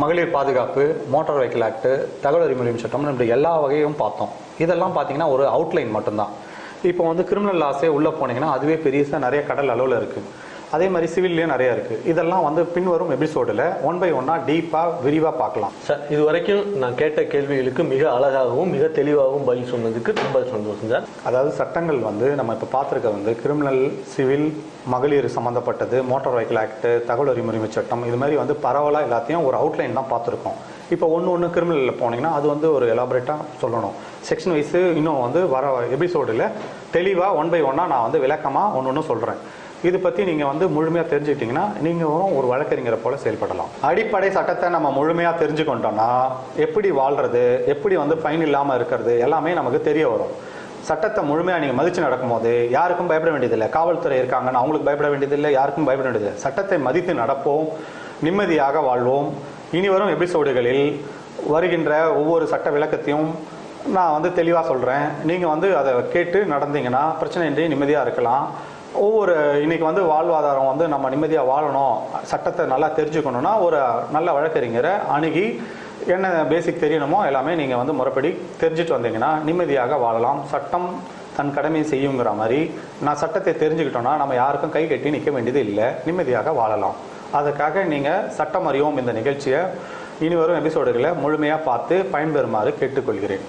மகளிர் பாதுகாப்பு மோட்டார் வெஹிக்கிள் ஆக்ட் தகவல் அறிமுறை சட்டம் இப்படி எல்லா வகையும் பார்த்தோம். இதெல்லாம் பார்த்தீங்கன்னா ஒரு அவுட்லைன் மட்டும்தான். இப்போ வந்து கிரிமினல் லாஸே உள்ளே போனீங்கன்னா அதுவே பெருசாக நிறைய கடல் அளவில் இருக்குது அதே மாதிரி சிவில்லையும் நிறைய இருக்குது இதெல்லாம் வந்து பின்வரும் எபிசோடில் ஒன் பை ஒன்னாக டீப்பாக விரிவாக பார்க்கலாம். சார் இது வரைக்கும் நான் கேட்ட கேள்விகளுக்கு மிக அழகாகவும் மிக தெளிவாகவும் பதில் சொன்னதுக்கு ரொம்ப சந்தோஷம் சார். அதாவது சட்டங்கள் வந்து நம்ம இப்போ பார்த்துருக்க வந்து கிரிமினல் சிவில் மகளிர் சம்மந்தப்பட்டது மோட்டார் வெஹிக்கிள் ஆக்ட் தகவல் அறிமுறை சட்டம் இது மாதிரி வந்து பரவலாக எல்லாத்தையும் ஒரு அவுட்லைன் தான் பார்த்துருக்கோம். இப்போ ஒன்று ஒன்று கிரிமினலில் போனீங்கன்னா அது வந்து ஒரு எலாபரேட்டாக சொல்லணும். செக்ஷன் வைஸு இன்னும் வந்து வர எபிசோடில் தெளிவாக ஒன் பை ஒன்னாக நான் வந்து விளக்கமாக ஒன்று ஒன்று சொல்கிறேன் இது பற்றி நீங்கள் வந்து முழுமையாக தெரிஞ்சுக்கிட்டீங்கன்னா நீங்களும் ஒரு வழக்கறிஞரை போல செயல்படலாம். அடிப்படை சட்டத்தை நம்ம முழுமையாக தெரிஞ்சுக்கொண்டோம்னா எப்படி வாழ்றது எப்படி வந்து ஃபைன் இல்லாமல் இருக்கிறது எல்லாமே நமக்கு தெரிய வரும். சட்டத்தை முழுமையாக நீங்கள் மதித்து நடக்கும்போது யாருக்கும் பயப்பட வேண்டியதில்லை. காவல்துறை இருக்காங்கன்னு அவங்களுக்கு பயப்பட வேண்டியதில்லை யாருக்கும் பயப்பட வேண்டியதில்லை. சட்டத்தை மதித்து நடப்போம் நிம்மதியாக வாழ்வோம். இனி வரும் எபிசோடுகளில் வருகின்ற ஒவ்வொரு சட்ட விளக்கத்தையும் நான் வந்து தெளிவாக சொல்கிறேன் நீங்கள் வந்து அதை கேட்டு நடந்தீங்கன்னா பிரச்சனையின்றி நிம்மதியாக இருக்கலாம். ஒவ்வொரு இன்னைக்கு வந்து வாழ்வாதாரம் வந்து நம்ம நிம்மதியாக வாழணும். சட்டத்தை நல்லா தெரிஞ்சுக்கணும்னா ஒரு நல்ல வழக்கறிஞரை அணுகி என்ன பேசிக் தெரியணுமோ எல்லாமே நீங்கள் வந்து முறைப்படி தெரிஞ்சுட்டு வந்தீங்கன்னா நிம்மதியாக வாழலாம். சட்டம் தன் கடமையை செய்யுங்கிற மாதிரி நான் சட்டத்தை தெரிஞ்சுக்கிட்டோன்னா நம்ம யாருக்கும் கை கட்டி நிற்க வேண்டியது இல்லை. நிம்மதியாக வாழலாம். அதுக்காக நீங்கள் சட்டம் அறியவும் இந்த நிகழ்ச்சியை இனி வரும் எபிசோடுகளை முழுமையாக பார்த்து பயன்பெறுமாறு கேட்டுக்கொள்கிறேன்.